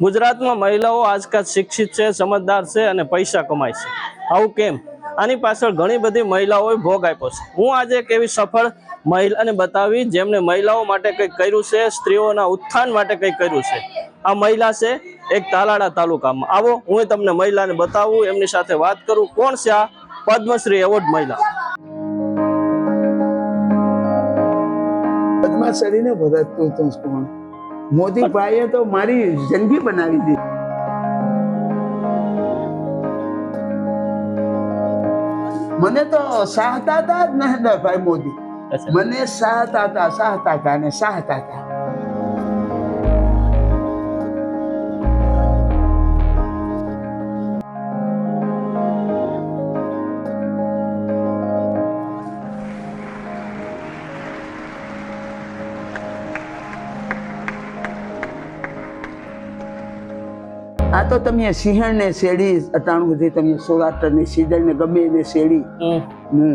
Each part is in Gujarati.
ગુજરાતમાં મહિલાઓ આજકાલ શિક્ષિત છે, સમજદાર છે અને પૈસા કમાય છે. આવું કેમ? આની પાછળ ઘણી બધી મહિલાઓએ ભોગ આપ્યો છે. હું આજે એક સફળ મહિલાને બતાવી જેમને મહિલાઓ માટે કંઈક કર્યું છે, સ્ત્રીઓના ઉત્થાન માટે કંઈક કર્યું છે. આ મહિલા છે એક તાલાડા તાલુકામાં. આવો, હું તમને મહિલાને બતાવું, એમની સાથે વાત કરું. કોણ છે આ પદ્મશ્રી એવોર્ડ મહિલા? પદ્માસરીને ભરતતું હતું કોણ? મોદી ભાઈએ તો મારી જિંદગી બનાવી દીધી. મને તો સાહતા હતા જ મહેન્દ્રભાઈ મોદી મને સાહતા હતા સાહતા હતા અને સાહતા હતા આ તો તમે સિંહણ ને શેડી અટાણું સુધી તમે સૌરાષ્ટ્રની સિઝન ને ગમે એને શેડી હું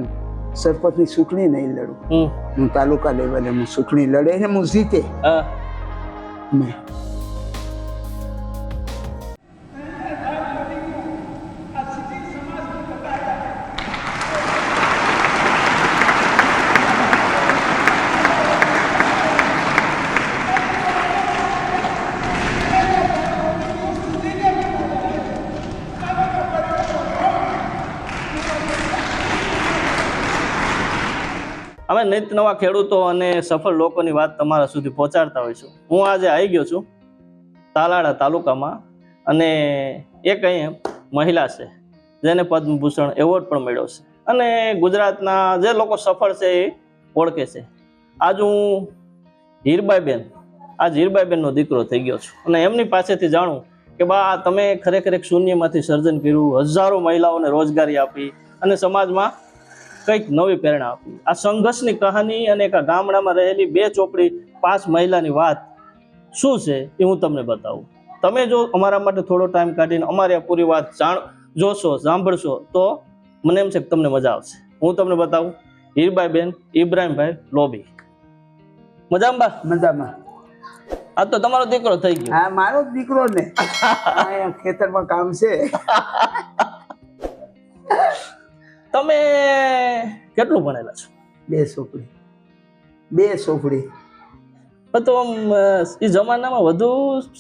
સરપંચની સુખણી નહીં લડું. હું તાલુકા લેવલે હું સુખણી લડે ને હું જીતે. મેં અમે નવા ખેડૂતો અને સફળ લોકોની વાત તમારા સુધી પહોંચાડતા હોઈશું. હું આજે આવી ગયો છું તાલાળા તાલુકામાં અને એક અહીંયા મહિલા છે, જેને પદ્મભૂષણ એવોર્ડ પણ મળ્યો છે. અને ગુજરાતના જે લોકો સફળ છે એ ઓળખે છે. આજ હું હીરબાઈબેન, આજ હીરબાઈબેનનો દીકરો થઈ ગયો છું. અને એમની પાસેથી જાણું કે બા તમે ખરેખર એક શૂન્યમાંથી સર્જન કર્યું, હજારો મહિલાઓને રોજગારી આપી અને સમાજમાં કંઈક નવી પ્રેરણા આપી. આ સંઘર્ષની કહાની અને એક ગામડામાં રહેલી બે ચોપડી પાંચ મહિલાની વાત શું છે એ હું તમને બતાવું. તમે જો અમારા માટે થોડો ટાઈમ કાઢીને અમારી આ પૂરી વાત જાણ જોશો સાંભળશો તો મને એમ છે કે તમને મજા આવશે. હું તમને બતાવું. હીરબાઈ બેન ઇબ્રાહીમભાઈ લોબી. મજામાં મજામાં. આ તો તમારો દીકરો થઈ ગયો. હા મારો દીકરો ને. ખેતરમાં કામ છે. તમે કેટલું ભણેલા છો? બે સોપડી બે સોપડી તો આમ એ જમાનામાં વધુ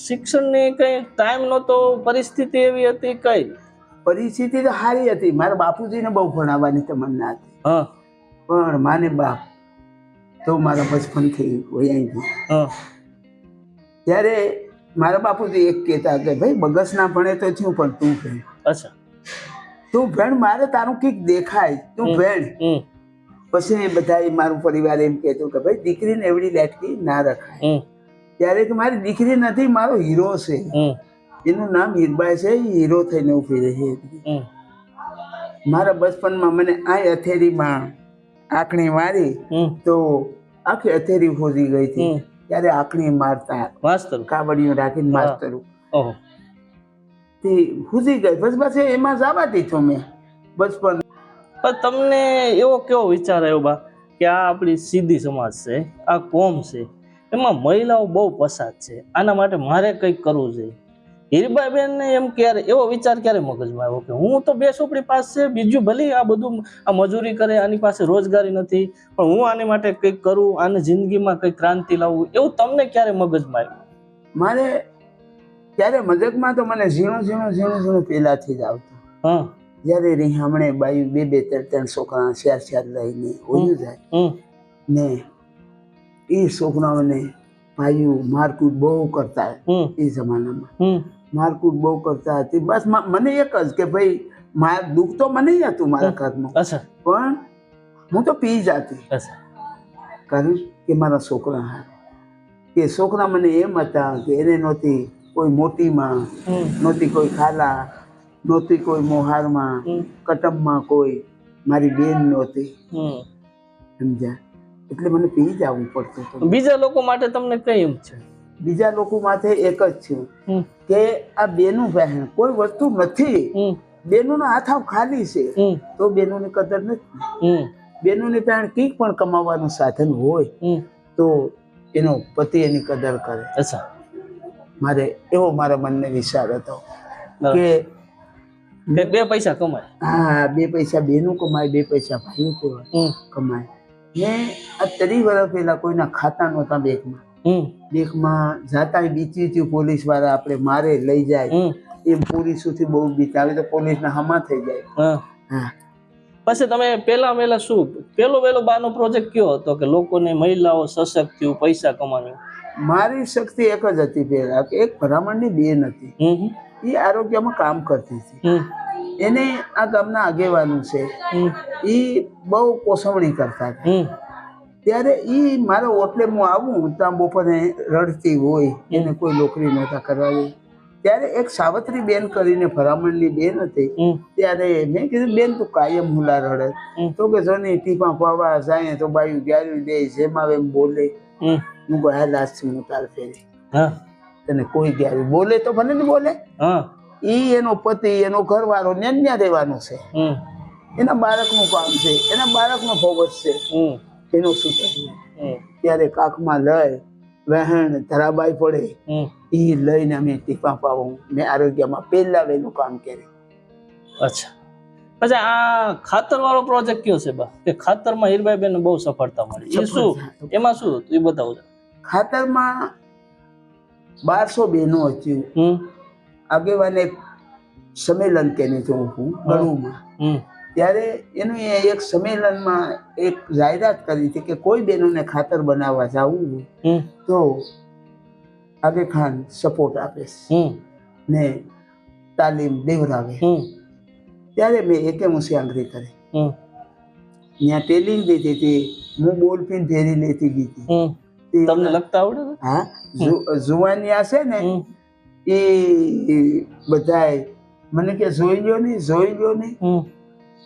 શિક્ષણની કંઈ ટાઈમ નહોતો પરિસ્થિતિ એવી હતી કઈ? પરિસ્થિતિ તો સારી હતી. મારા બાપુજીને બહુ ભણાવવાની તમન્ના હતી. હા. પણ માને બાપ તો મારા બચપનથી થઈ હોય હા. ત્યારે મારા બાપુજી એક કહેતા કે ભાઈ બગસ ના ભણે તો થયું પણ તું ભણ. અચ્છા. તું ભેણ મારે તારું કંઈક દેખાય. તું ભેણ પછી બધા મારું પરિવાર એમ કહેતું કે ભાઈ દીકરીને એવડી લેટકી ના રખાય. ત્યારે કે મારી દીકરી નથી મારો હીરો છે. એનું નામ હીરબાઈ છે હીરો થઈને ઊભી રહી હતી. મારા બચપનમાં મને આ અથેરીમાં આંકણી મારી તો આખી અથેરી ખોજી ગઈ હતી. ત્યારે આંકણી મારતા માસ્તર. રાખીને માસ્તરું. તે ખુશી ગઈ. બસ બસ એમાં જવાતી છું મેં. બચપન પણ તમને એવો કેવો વિચાર આવ્યો બા કે આ આપણી સીધી સમાજ છે આ કોમ છે. એમાં મહિલાઓ બહુ પસાદ છે. આના માટે મારે કંઈક કરવું જોઈએ હીરબાઈબેન બેનને એમ ક્યારે એવો વિચાર ક્યારે મગજમાં આવ્યો કે હું તો બે ચોપડી પાસે બીજું ભલે આ બધું આ મજૂરી કરે આની પાસે રોજગારી નથી પણ હું આની માટે કંઈક કરું આને જિંદગીમાં કંઈક ક્રાંતિ લાવવું એવું તમને ક્યારે મગજમાં આવ્યું? મારે ત્યારે મજકમાં તો મને ઝીણું ઝીણું ઝીણું ઝીણું પહેલાથી જ આવતું. હા. જ્યારે રીહામણે બાયું બે બે ત્રણ ત્રણ છોકરા ચાર ચાર લઈને હોયું જાય. ને એ છોકરાઓને ભાઈઓ મારકૂટ બહુ કરતા એ જમાનામાં. મારકુટ બહુ કરતા હતી. બસ મને એક જ કે ભાઈ માર દુઃખ તો મને હતું મારા ઘરનું પણ હું તો પી જતી. કારણ કે મારા છોકરા. કે છોકરા મને એમ હતા કે એને નહોતી કોઈ મોતીમાં નહોતી કોઈ ખાલા નહોતી કોઈ મોહારમાં કટમમાં કોઈ. મારી બેન નહોતી. સમજ્યા? એટલે મને પી જ આવવું પડતું બીજા લોકો માટે તમને કઈ એમ છે? બીજા લોકો માટે એક જ છે. કે આ બેનું બહેન કોઈ વસ્તુ નથી. બેનોનો હાથ આવ ખાલી છે. તો બેનોની કદર નથી. બેનોની પાસે કંઈક પણ કમાવાનું સાધન હોય તો એનો પતિ એની કદર કરે. અચ્છા. મારે એવો મારા મનને વિચાર હતો કે બે પૈસા કમાય. હા બે પૈસા બેનું કમાય બે પૈસા ભાઈનું કમાય. મેં આ ત્રીસ વર્ષ પહેલા કોઈના ખાતા નહોતા બેંકમાં. બેંકમાં જાતા બીચી હતી પોલીસવાળા આપણે મારે લઈ જાય. એ એમ પોલીસોથી બહુ બીચ આવે તો પોલીસના હમા થઈ જાય. હા. પછી તમે પેલા પેલા શું? પેલો પેલો બાનો પ્રોજેક્ટ કયો હતો? કે લોકોને મહિલાઓ સશક્ત થયું પૈસા કમાવ્યું? મારી શક્તિ એક જ હતી પહેલા કે એક ભરામણની બેન હતી. એ આરોગ્યમાં કામ કરતી હતી. એને આ ગામના આગેવાનું છે એ બહુ કોસવણી કરતા હતા. ત્યારે એ મારા ઓટલે હું આવું ત્યાં બપોરે રડતી હોય એને કોઈ નોકરી નહોતા કરવા દે ત્યારે એક સાવત્રી બેન કરીને ભરામણની બેન હતી. ત્યારે મેં કીધું બેન તું કાયમ હુલા રડે. તો કે જો નહીં ટીપા પાવા જાય તો બાયું ગ્યારું દે જેમ આવે એમ બોલે. હું ગયા લાસ્ટ હું તાર ફેરી તને કોઈ ગયા બોલે તો ભલે ને બોલે. હા. ઈ એનો પતિ એનો ઘરવાળો ને ત્યાં રહેવાનો છે. એના બાળકનું કામ છે એના બાળકનો ફોગસ છે. હમ. એનો શું કરીએ ત્યારે કાકમાં લઈ વહેણ ધરાબાઈ પડે. ઈ લઈને અમે ટીપા પાવું મેં આરોગ્યમાં પહેલા વહેલું કામ કર્યું. અચ્છા. પછી આ ખાતર વાળો પ્રોજેક્ટ કયો છે બા? કે ખાતરમાં હીરબાઈ બેન બહુ સફળતા મળી. એ શું? એમાં શું એ બતાવું જરા. ખાતરમાં બારસો બહેનો હતી આગેવાને સંમેલન કેને તો હું બળુમાં ત્યારે એનું એ એક સંમેલનમાં એક જાહેરાત કરી હતી કે કોઈ બહેનોને ખાતર બનાવવા જવું હોય તો આગે ખાન સપોર્ટ આપે. છે ને તાલીમ દેવરાવે. ત્યારે મેં એકે મુસિયાંગરી કરી. હમ. ત્યાં ટેલિંગ દીધી હતી હું બોલપિન ફેરી લેતી ગઈ હતી. તમને લખતા આવડે હા જુવાની જુવાનિયા છે ને એ બધાય મને કે જોઈ લ્યો ને જોઈ લ્યો ને.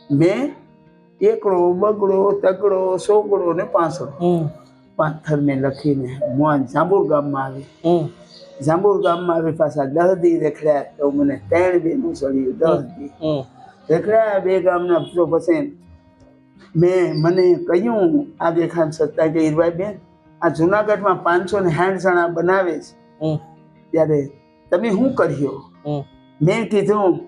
મેં એકડો બગડો તગડો સોગડો ને પાંસડો પાથર મેં લખીને મોહન જાંબુર ગામમાં આવી. જાંબુર ગામમાં આવી પાછા દહ દી રેખડ્યા. તો મને ત્રણ બેનું ચડ્યું દહ દી રેખડ્યા બે ગામના તો પછી મેં મને કહ્યું આગે ખાન સત્તા કે ઈરભાઈ બેન આ જુનાગઢમાં પાંચસો ને સાઠ જણા બનાવે છે. ત્યારે તમે શું કર્યો? મેં કીધું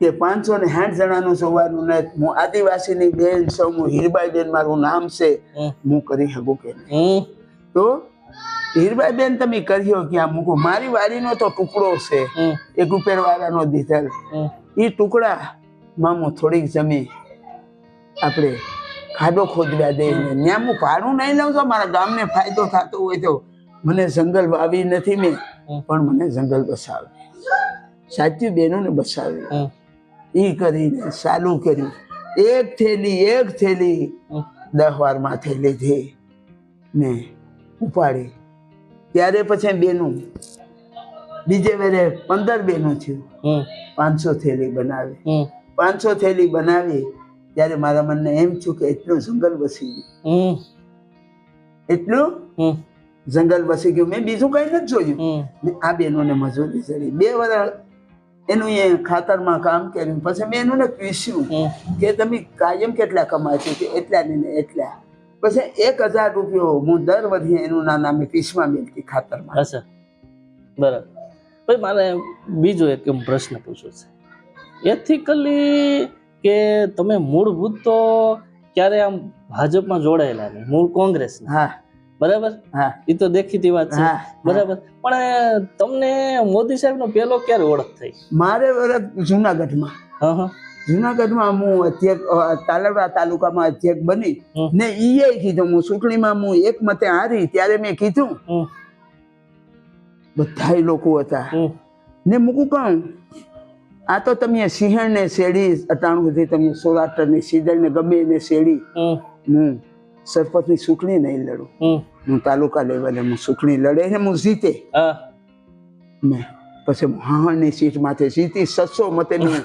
કે પાંચસો ને સાઠ જણાનું જોવાનું ને હું આદિવાસીની બેન છું હું હીરબાઈ બેન મારું નામ છે. હું કરી શકું કે તો હીરબાઈ બેન તમે કર્યો ક્યાં? મૂકો. મારી વાડીનો તો ટુકડો છે. એક ઉપરવાળાનો દીધેલ. હમ. એ ટુકડામાં હું થોડીક જમી. આપણે ખાડો ખોદવા દઈને ત્યાં હું ભાડું નહીં લઉં તો મારા ગામને ફાયદો થતો હોય તો મને જંગલ વાવી નથી મેં પણ મને જંગલ બસાવે. સાચી બહેનોને બસાવી. એ કરીને ચાલુ કર્યું એક થેલી એક થેલી દસ વાર માથે લીધી ને ઉપાડી. ત્યારે પછી બેનું બીજે વેરે પંદર બેનું થયું. પાંચસો થેલી બનાવી. પાંચસો થેલી બનાવી ત્યારે મારા મનને એમ થયું કે એટલું જંગલ વસી ગયું. હમ. એટલું? હમ. જંગલ વસી ગયું. મેં બીજું કઈ નથી જોયું. ને આ બહેનોને મજૂરી ચડી. બે વર્ષ એનું એ ખાતરમાં કામ કર્યું. પછી મેં એનું પૂછ્યું કે તમે કાયમ કેટલા કમાય છે? કે એટલા ને એટલા. પછી એક હજાર રૂપિયો હું દર વર્ષે એનું ના નામે પીસમાં મેળતી ખાતરમાં. અચ્છા. બરાબર. પછી મારે બીજો એક પ્રશ્ન પૂછવો છે. એથિકલી કે તમે મૂળભૂત તો ક્યારે આમ ભાજપમાં જોડાયેલા નહીં મૂળ કોંગ્રેસ હા. બરાબર? હા. એ તો દેખીતી વાત છે. બરાબર. પણ તમને મોદી સાહેબ નો પેલો ક્યારે ઓળખ થઈ? મારે જુનાગઢમાં. હા જુનાગઢમાં હું અધ્યક્ષ તાલાવડા તાલુકામાં અધ્યક્ષ બની. ને એ કીધું હું ચૂંટણીમાં હું એક મતે હારી ત્યારે મેં કીધું બધા લોકો હતા. ને મૂકું કહું આ તો તમે સિંહણ ને શેડી અટાણું સુધી તમે સૌરાષ્ટ્રની સિંહણ ને ગમે એને શેડી હું હું સરપંચની ચૂંટણી નહીં લડું. હું તાલુકા લેવલે હું ચૂંટણી લડે ને હું જીતે. હા. મેં પછી હાહણની સીટ માથે જીતી સત્સો મતે મેં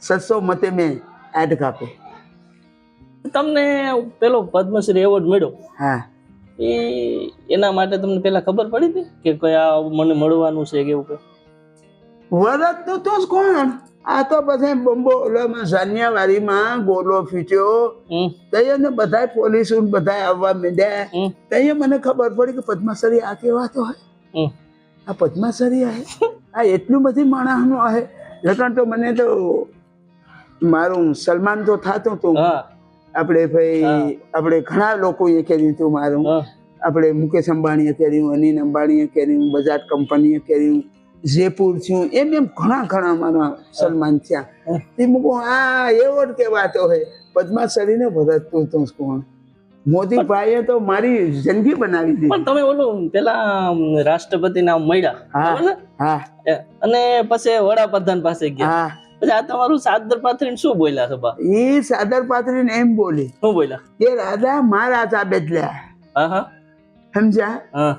સત્સો મતે મેં એડ કાપે. તમને પેલો પદ્મશ્રી એવોર્ડ મળ્યો? હા. એ એના માટે તમને પેલા ખબર પડી હતી કે કયા મને મળવાનું છે કે એવું કઈ? વરદનું તો જ કોણ? આ તો બધા બોમ્બો ઓલામાં સાનિયાવાડીમાં ગોલો ફીટ્યો. તૈયાર ને બધા પોલીસ બધા આવવા માંડ્યા. તૈયાર મને ખબર પડી કે પદ્માસરી આ કેવા તો હોય આ પદ્માસરી આ આ એટલું બધી માણસનું આ રટણ તો મને તો મારું સલમાન તો થતું હતું આપણે ભાઈ આપણે ઘણા લોકોએ કર્યું હતું મારું. આપણે મુકેશ અંબાણીએ કર્યું અનિલ અંબાણીએ કર્યું બજાજ કંપનીએ કર્યું. જયપુર થયું. એમ એમ ઘણા ઘણા મારા સન્માન થયા. તે મૂકો આ એવોર્ડ કેવાતો હે. પદ્માસરીને ભરતપુર તું કોણ? મોદીભાઈએ તો મારી જિંદગી બનાવી દીધી. પણ તમે ઓલું પેલા રાષ્ટ્રપતિ નામ મળ્યા. હા. અને પછી વડાપ્રધાન પાસે ગયા. પછી આ તમારું સાદર પાથરીને શું બોલ્યા સભા એ સાદર પાથરીને એમ બોલી શું બોલ્યા? કે રાજા મહારાજા બદલ્યા. હા હા. સમજ્યા?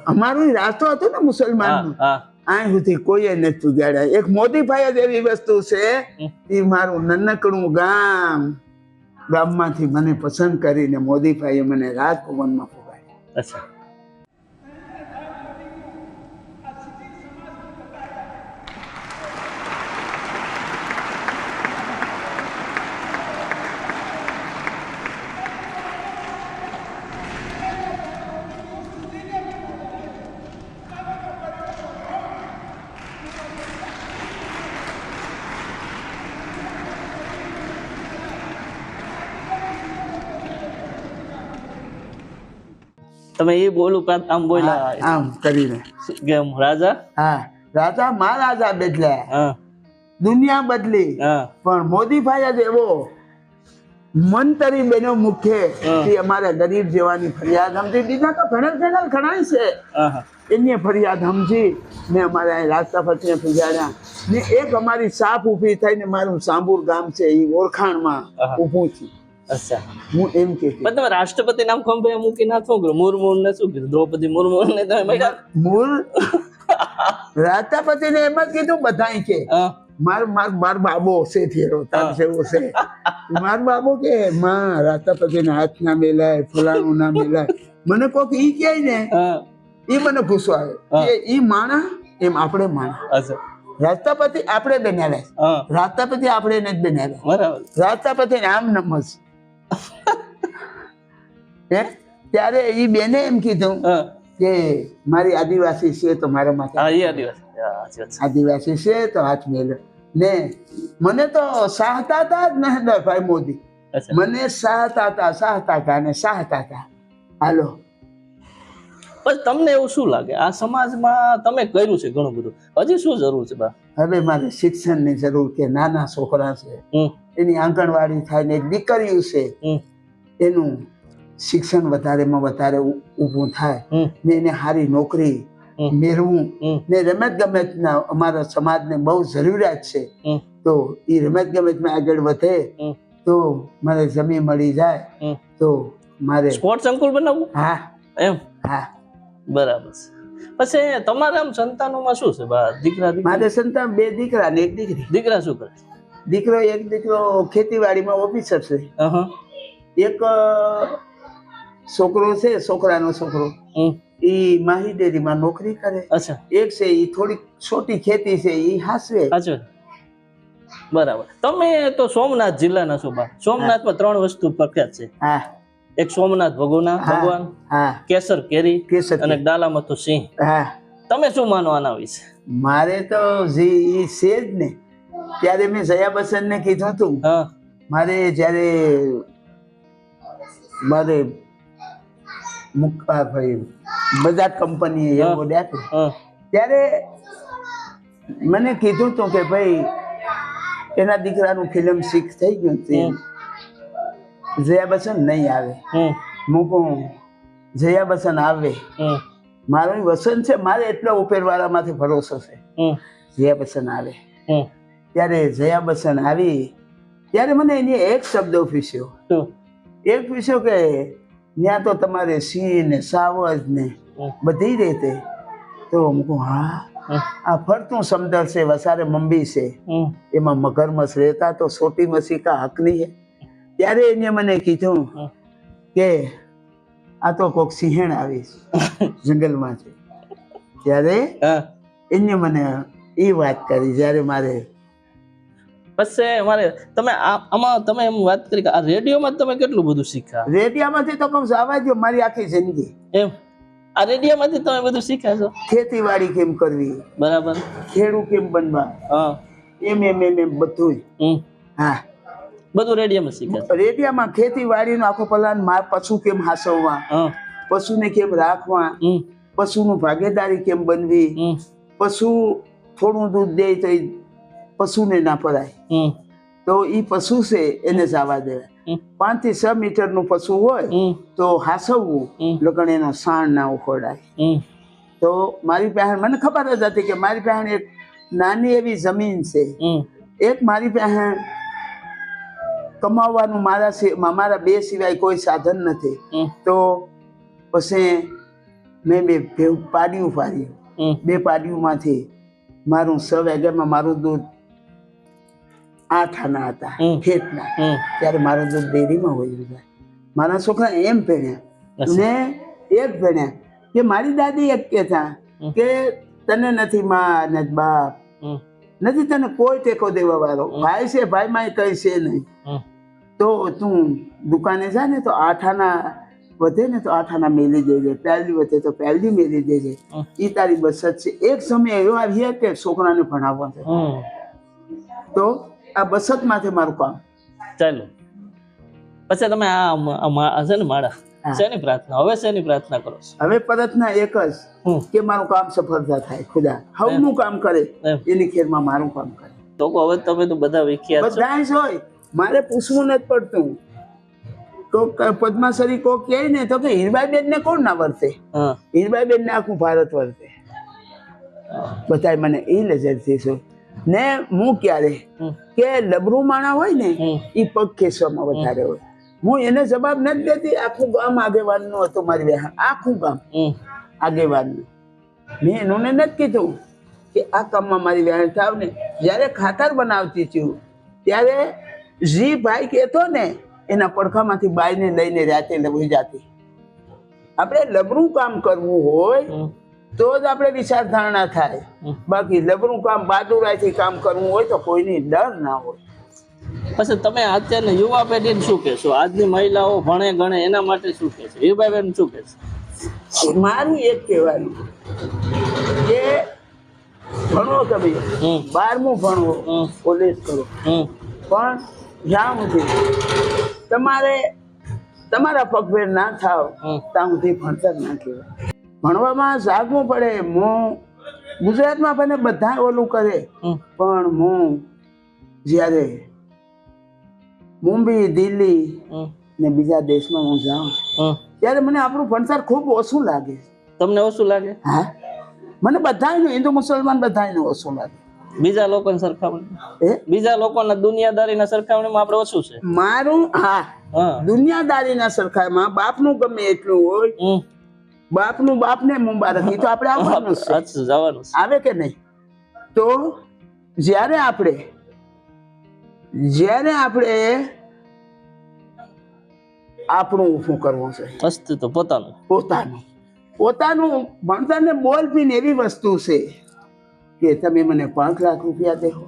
અમારું રાષ્ટ્ર હતો ને મુસલમાન હા. આ સુધી કોઈએ નથી ઉગાડ્યા. એક મોદીભાઈ જ એવી વસ્તુ છે એ મારું નાનકડું ગામ ગામમાંથી મને પસંદ કરીને મોદીભાઈએ મને રાજભવનમાં પુગાડ્યા. અચ્છા. તમે એ બોલ ઉપરાંત આમ બોલ્યા આમ કરીને. કેમ રાજા? હા રાજા મહારાજા બદલ્યા દુનિયા બદલી. પણ મોદી ભાઈ જ એવો મંતરી બેનો મુખ્ય કે અમારે ગરીબ જેવાની ફરિયાદ સમજી. બીજા તો ઘણા ઘણા ઘણા છે. એની ફરિયાદ સમજી ને અમારે અહીં રાષ્ટ્રપતિને ફરિયાદ્યા ને એક અમારી સાપ ઊભી થઈને મારું સાંભુર ગામ છે એ ઓળખાણમાં. ઊભું છું. અચ્છા. હું એમ કે પણ તમે રાષ્ટ્રપતિ નામ ખંભે મૂકી ના શું કર્યું મુર્મુ ને શું કીધું? દ્રૌપદી મુર્મુ ને તમે મળ્યા મૂળ? રાષ્ટ્રપતિને એમ જ કીધું બધા કે માર માર માર બાબો છે થેરો તાર જેવો છે. માર બાબો કે માં રાષ્ટ્રપતિના હાથ ના મેલાય ફલાણું ના મેલાય મને કોક ઈ કહે ને એ મને ગુસ્સો આવે. કે ઈ માણા એમ આપણે માણા અચ્છા. રાષ્ટ્રપતિ આપણે બનાવ્યા રાષ્ટ્રપતિ આપણે નથી બનાવ્યા. બરાબર. રાષ્ટ્રપતિ આમ નમસ હે? ત્યારે એ બેને એમ કીધું કે મારી આદિવાસી છે તો મારા માથે આદિવાસી. છે. આદિવાસી છે તો હાથ મેલો ને મને તો સાહતા હતા જ નહેન્દ્રભાઈ મોદી. મને સાહતા હતા સાહતા હતા ને સાહતા હતા હાલો. પછી તમને એવું શું લાગે? આ સમાજમાં તમે કર્યું છે ઘણું બધું. હજી શું જરૂર છે બા? હવે મારે શિક્ષણની જરૂર કે નાના છોકરા છે એની આંગણવાડી થાય ને એક દીકરીઓ છે એનું શિક્ષણ વધારેમાં વધારે ઊભું થાય. ને એને સારી નોકરી મેળવું. ને રમત ગમતના અમારા સમાજને બહુ જરૂરિયાત છે. તો એ રમત ગમતમાં આગળ વધે તો મારે જમીન મળી જાય. તો મારે સ્પોર્ટ્સ અંકુલ બનાવવું હા. એમ? હા. બરાબર છે. પછી તમારા આમ સંતાનોમાં શું છે? બા દીકરા મારે સંતાન બે દીકરા ને એક દીકરી. દીકરા શું કરે? દીકરો એક દીકરો ખેતીવાડીમાં ઓફિસર છે. એક છોકરો છે છોકરાનો છોકરો. એ માહી ડેરીમાં નોકરી કરે. અચ્છા. એક છે એ થોડીક છોટી ખેતી છે એ હાસવે. અચ્છા બરાબર. તમે તો સોમનાથ જિલ્લાના છો બા. સોમનાથમાં ત્રણ વસ્તુ પ્રખ્યાત છે. હા. એક સોમનાથ ભગવાન ભગવાન હા. કેસર કેરી કેસર અને ડાલામાં તો સિંહ. હા. તમે શું માનો આના વિશે? મારે તો જે છે જ ને ત્યારે મેં જયા બચ્ચનને કીધું હતું. મારે જ્યારે મારે મુક- ભાઈ બજાજ કંપનીએ. એવોર્ડ આપ્યો ત્યારે મને કીધું હતું કે ભાઈ એના દીકરાનું ફિલ્મ શીખ થઈ ગયું હમ. જયા બસન નહીં આવે. મૂકું જયા બસન આવે. મારું વસન છે મારે એટલો ઉપેરવાળામાંથી ભરોસો છે. જયા બચ્ચન આવે. ત્યારે જયા બચ્ચન આવી ત્યારે મને એની એક શબ્દ પીસ્યો શું? એક પીસ્યો કે ત્યાં તો તમારે સિંહ ને સાવજ ને બધી રીતે. તો હું કહું હા. આ ફરતું સમદર છે વસારે મંબી છે. એમાં મગરમસ રહેતા તો સોટી મસી કા હકની હે. ત્યારે એને મને કીધું કે આ તો કોક સિંહણ આવીશ છે જંગલમાં છે. ત્યારે હા. એને મને એ વાત કરી જ્યારે મારે પછી મારે તમે આમાં તમે એમ વાત કરી કે આ રેડિયોમાં તમે કેટલું બધું શીખ્યા? રેડિયામાંથી તો કહું છું આવા જો મારી આખી જિંદગી. એમ? આ રેડિયામાંથી તમે બધું શીખ્યા છો? ખેતીવાડી કેમ કરવી? બરાબર. ખેડૂ કેમ બનવા? હા. એમ એમ એમ એમ બધું હા. બધું રેડિયામાં શીખ્યા છો રેડિયામાં ખેતીવાડીનો આખો પ્લાન માર પશુ કેમ હાસવવા? પશુને કેમ રાખવા? પશુ પશુનું ભાગીદારી કેમ બનવી? પશુ થોડું દૂધ દે તો પશુને ના પડાય તો એ પશુ છે એને જવા દેવાય પાંચથી છ મીટરનું પશુ હોય તો હાસવવું લગણ એના સાણ ના ઉખોડાય. તો મારી પાસે મને ખબર જ હતી કે મારી પાસે એક નાની એવી જમીન છે. એક મારી પાસે કમાવાનું મારા મારા બે સિવાય કોઈ સાધન નથી. તો પછી મેં બે પાડ્યું પાડ્યું બે પાડ્યુંમાંથી મારું સ વેગરમાં મારું દૂધ આઠ આના હતા. ખેતના ત્યારે મારું દૂધ ડેરીમાં હોય જાય મારા છોકરા એમ ભણ્યા. ને એક ભણ્યા. કે મારી દાદી એક કહેતા કે તને નથી માં ને બાપ. નથી તને કોઈ ટેકો દેવા વાળો. ભાઈ છે ભાઈમાં કઈ છે નહીં. તો તું દુકાને જા ને તો આઠાના વધે ને તો આઠાના મેલી દેજે. પહેલી વધે તો પહેલી મેલી દેજે. એ તારી બચત છે. એક સમય એવો આવ્યો કે છોકરાને ભણાવવા છે તો આ બચત માથે મારું કામ. ચાલો. પછી તમે આ છે ને માળા. શેની પ્રાર્થના? હવે શેની પ્રાર્થના કરો હવે પ્રાર્થના એક જ કે મારું કામ સફળતા થાય ખુદા. હવનું કામ કરે? એની ખેરમાં મારું કામ કરે. તો હવે તમે તો બધા વિખ્યાત બધા જ હોય. મારે પૂછવું નથી પડતું. તો પદ્માસરી કોક કહે ને તો કે હીરબાઈબેન ને કોણ ના વર્તે? હીરબાઈબેન ને આખું ભારત વર્તે. બધાય મને એ નજરથી છે ને હું ક્યારે? કે લબરું માણા હોય ને એ પગ ખેંચવામાં વધારે હોય. હું એને જવાબ નથી દેતી આખું ગામ આગેવાનનું હતું મારી બહેન આખું ગામ આગેવાનનું. મેં એનોને નથી કીધું કે આ કામમાં મારી બહેન થાવ ને. જ્યારે ખાતર બનાવતી છું ત્યારે જી ભાઈ કહેતો ને એના પડખામાંથી બાઈને લઈને રાતે લઈ જાતી. આપણે લબરું કામ કરવું હોય તો જ આપણે વિચાર ધારણા થાય બાકી લબરું કામ બહાદુરાઈથી કામ કરવું હોય તો કોઈની ડર ના હોય. પછી તમે અત્યારની યુવા પેઢીને શું કહેશો? આજની મહિલાઓ ભણે ગણે એના માટે શું કહેશો? હીરબાઈબેન શું કહેશો? મારું એક કહેવાનું કે ભણો તમે. બારમું ભણવો હમ. કોલેજ કરો. પણ જ્યાં સુધી તમારે તમારા પગભેર ના થાવ ત્યાં સુધી ભણતર ના કહેવાય. ભણવામાં જાગવું પડે હું ગુજરાતમાં પણ બધા ઓલું કરે. પણ હું જ્યારે મુંબઈ દિલ્હી ને બીજા દેશમાં હું જાઉં ત્યારે મને આપણું ભણતર ખૂબ ઓછું લાગે. તમને ઓછું લાગે? હા. મને બધાયનું હિન્દુ મુસલમાન બધાયનું ઓછું લાગે. બીજા લોકોની સરખામણી બીજા લોકોના દુનિયાદારીના સરખામણીમાં આપણે ઓછું છે? મારું? હા. દુનિયાદારીના સરખામણીમાં બાપનું ગમે એટલું હોય બાપનું બાપને મુબારક. એ તો આપણે આવવાનું છે. જવાનું આવે કે નહીં? તો જ્યારે આપણે જ્યારે આપણે આપણું ઊભું કરવું છે? અસ્તિત્વ પોતાનું. પોતાનું. પોતાનું ભણતરને બોલ પીને એવી વસ્તુ છે કે તમે મને પાંચ લાખ રૂપિયા દેહો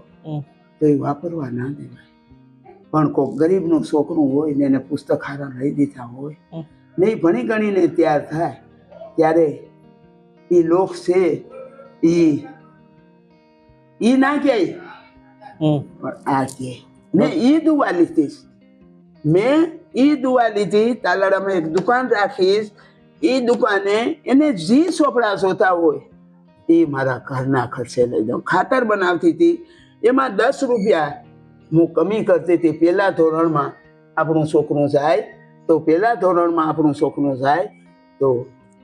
તો એ વાપરવા ના દેવાય. પણ કોઈક ગરીબનું છોકરું હોય ને એને પુસ્તક હારા લઈ દીધા હોય નહીં ભણી ગણીને તૈયાર થાય ત્યારે એ લોક છે એ ઈ ના કહે. પણ આ કહે. ને ઈ દુવા લીધીશ મેં ઈ દુવા લીધી તાલાડામાં એક દુકાન રાખીશ. એ દુકાને એને જે ચોપડા જોતા હોય એ મારા ઘરના ખર્ચે લઈ જાઉં. ખાતર બનાવતી હતી એમાં દસ રૂપિયા હું કમી કરતી હતી. પહેલા ધોરણમાં આપણું છોકરું જાય તો પહેલા ધોરણમાં આપણું છોકરું જાય તો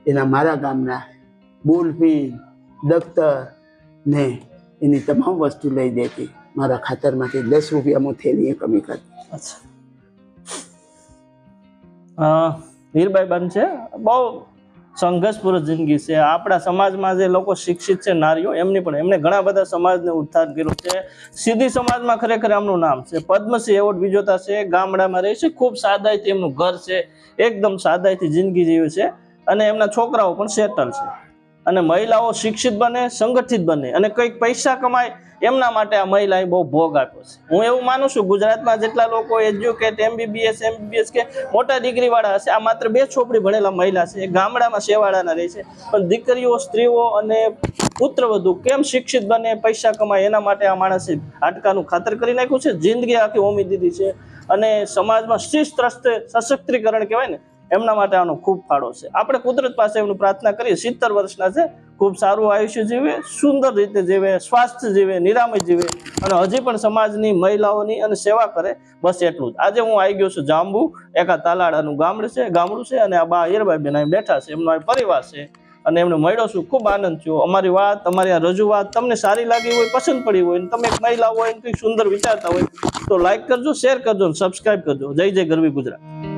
એના મારા ગામના બુલપીન દફતર ને એની તમામ વસ્તુ લઈ દેતી. મારા ખાતરમાંથી દસ રૂપિયા થેલી કમી કરી. અચ્છા. હીરબાઈ બન છે. બહુ સંઘર્ષપૂર્વક જિંદગી છે. આપણા સમાજમાં જે લોકો શિક્ષિત છે, નારીઓ, એમની પણ એમણે ઘણા બધા સમાજને ઉત્થાન કર્યું છે. સીધી સમાજમાં ખરેખર એમનું નામ છે. પદ્મશ્રી એવોર્ડ વિજેતા છે. ગામડામાં રહે છે. ખૂબ સાદાઈથી એમનું ઘર છે. એકદમ સાદાઈથી જિંદગી જીવે છે. અને એમના છોકરાઓ પણ સેટલ છે. અને મહિલાઓ શિક્ષિત બને, સંગઠિત બને અને કંઈક પૈસા કમાય એમના માટે આ મહિલાએ બહુ ભોગ આપ્યો છે. હું એવું માનું છું ગુજરાતમાં જેટલા લોકો એજ્યુકેટ એમબીબીએસ એમબીબીએસ કે મોટા ડિગ્રીવાળા હશે, આ માત્ર બે છોપડી ભણેલા મહિલા છે, એ ગામડામાં શેવાળાના રહે છે. પણ દીકરીઓ, સ્ત્રીઓ અને પુત્ર વધુ કેમ શિક્ષિત બને, પૈસા કમાય, એના માટે આ માણસે હાટકાનું ખાતર કરી નાખ્યું છે. જિંદગી આખી હોમી દીધી છે અને સમાજમાં શિસ્ત રસ્તે સશક્તિકરણ કહેવાય ને, એમના માટે આનો ખૂબ ફાળો છે. આપણે કુદરત પાસે એમનું પ્રાર્થના કરીએ, સિત્તેર વર્ષના છે ખૂબ સારું આયુષ્ય જીવે, સુંદર રીતે જીવે સ્વાસ્થ્ય જીવે, નિરામય જીવે અને હજી પણ સમાજની મહિલાઓની અને સેવા કરે, બસ એટલું જ. આજે હું આવી ગયો છું જાંબુ, એકા તાલાડાનું ગામડું છે ગામડું છે અને આ બા હીરબાઈ બેન અહીં બેઠા છે, એમનો પરિવાર છે અને એમને મળ્યો છું, ખૂબ આનંદ થયો. અમારી વાત, અમારી આ રજૂઆત તમને સારી લાગી હોય, પસંદ પડી હોય તમે એક મહિલા હોય કંઈક સુંદર વિચારતા હોય તો લાઈક કરજો શેર કરજો અને સબસ્ક્રાઇબ કરજો. જય જય ગરવી ગુજરાત.